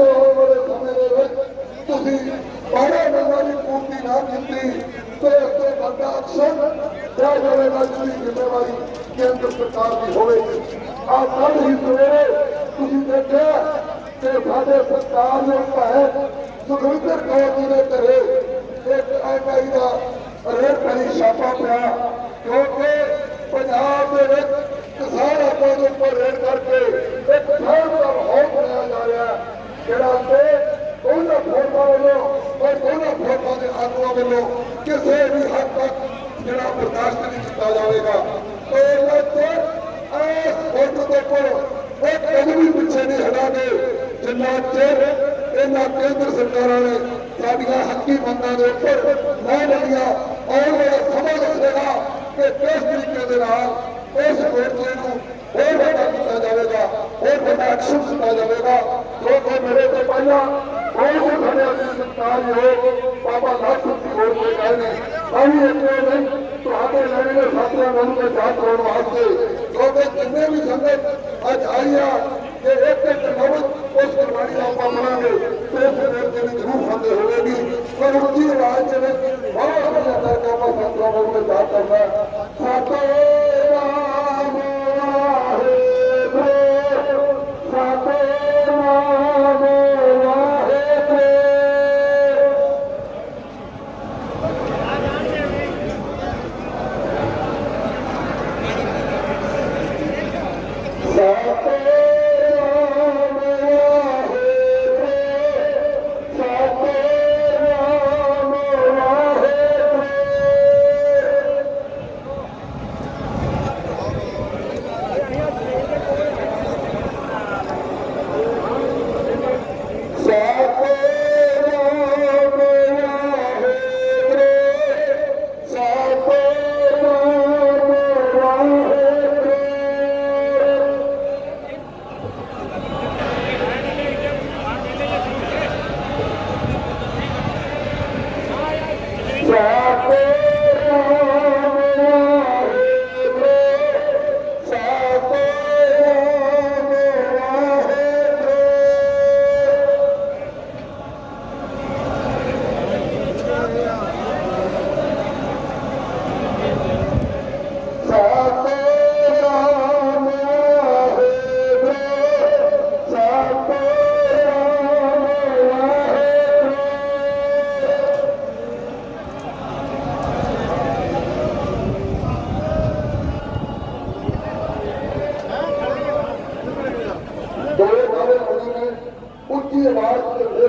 ਆਉਂਦੇ ਹੋਣ ਵਾਲੇ ਸਮੇਂ ਦੇ ਵਿੱਚ ਤੁਸੀਂ ਬਾਰਾਂ ਨੰਬਰ ਦੀ ਪੂਰਤੀ ਨਾ ਕੀਤੀ ਤੇ ਇਸ ਵੱਡਾ ਅਕਸ਼ਨ ਲਿਆ ਜਾਵੇਗਾ ਜਿਹਦੀ ਜ਼ਿੰਮੇਵਾਰੀ ਕੇਂਦਰ ਸਰਕਾਰ ਦੀ ਹੋਵੇਗੀ ਆ ਕੱਲ ਹੀ ਸਵੇਰੇ ਤੁਸੀਂ ਦੇਖਿਆ ਕਿ ਸਾਡੇ ਸਰਕਾਰ ਨੇ ਭਾਵੇਂ ਸੁਖਵਿੰਦਰ ਕੌਰ ਜੀ ਦੇ ਘਰੇ ਇੱਕ ਐਮਆਈ ਦਾ ਰੇਡ ਕਰੀ ਛਾਪਾ ਪਿਆ ਕਿਉਂਕਿ ਪੰਜਾਬ ਦੇ ਵਿੱਚ ਕਿਸਾਨ ਆਪਾਂ ਦੇ ਉੱਪਰ ਰੇਡ ਕਰਕੇ ਇੱਕ ਫੈਰ ਦਾ ਮਾਹੌਲ ਬਣਾਇਆ ਜਾ ਰਿਹਾ ਹੈ ਜਿਹੜਾ ਕਿ ਉਹਨਾਂ ਵੱਲੋਂ ਔਰ ਉਹਨਾਂ ਫੋਰਮਾਂ ਦੇ ਆਗੂਆਂ ਵੱਲੋਂ ਕਿਸੇ ਵੀ ਹੱਦ ਤੱਕ ਜਿਹੜਾ ਬਰਦਾਸ਼ਤ ਨਹੀਂ ਕੀਤਾ ਜਾਵੇਗਾ। ਤੇ ਇਹਨਾਂ ਇਸ ਫੋਟੋ ਦੇ ਉੱਪਰ ਇੱਕ ਕਦਮ ਵੀ ਪਿੱਛੇ ਨਹੀਂ ਹਟਾਂਗੇ, ਜਿੰਨਾ ਚਿਰ ਇਹਨਾਂ ਕੇਂਦਰ ਸਰਕਾਰਾਂ ਨੇ ਸਾਡੀਆਂ ਹੱਕੀ ਮੰਗਾਂ ਦੇ ਉੱਪਰ ਨਾ ਲੱਗੀਆਂ ਆਉਣ ਵਾਲਾ ਸਮਾਂ ਦੱਸੇਗਾ ਕਿ ਕਿਸ ਤਰੀਕੇ ਦੇ ਨਾਲ ਇਸ ਮੋਰਚੇ ਨੂੰ ਹੋਰ ਵੱਡਾ ਕੀਤਾ ਜਾਵੇਗਾ, ਹੋਰ ਵੱਡਾ ਐਕਸ਼ਨ ਦਿੱਤਾ ਜਾਵੇਗਾ। ਜੋ ਕਿ ਮੇਰੇ ਤੋਂ ਪਹਿਲਾਂ ਸਰਕਾਰ ਜੋ ਬਾਬਾ ਲਾਲ ਸਿੰਘ ਹੋਰ ਕੋਈ ਗੱਲ ਨਹੀਂ। ਅਸੀਂ ਇੱਥੇ ਨਹੀਂ ਤੁਹਾਡੇ ਲੈਣੇ ਦੇ ਸਾਥੀਆਂ ਨੂੰ ਤੇ ਜਾਤ ਹੋਣ ਵਾਸਤੇ ਕਿਉਂਕਿ ਜਿੰਨੇ ਵੀ ਸੰਗਤ ਅੱਜ ਆਈ ਆ ਇੱਕ ਇੱਕ ਨਵਤ ਉਸ ਕੁਰਬਾਨੀ ਦਾ ਆਪਾਂ ਮਨਾਂਗੇ, ਤੇ ਫਿਰ ਇਹ ਦਿਨ ਜ਼ਰੂਰ ਫੰਦੇ ਹੋਵੇਗੀ। ਪਰ ਉੱਚੀ ਆਵਾਜ਼ ਦੇ ਵਿੱਚ ਬਹੁਤ ਵਧੀਆ ਕਰਕੇ ਸੰਤਾਂ ਨੂੰ ਮੈਂ ਯਾਦ ਕਰਨਾ। भारत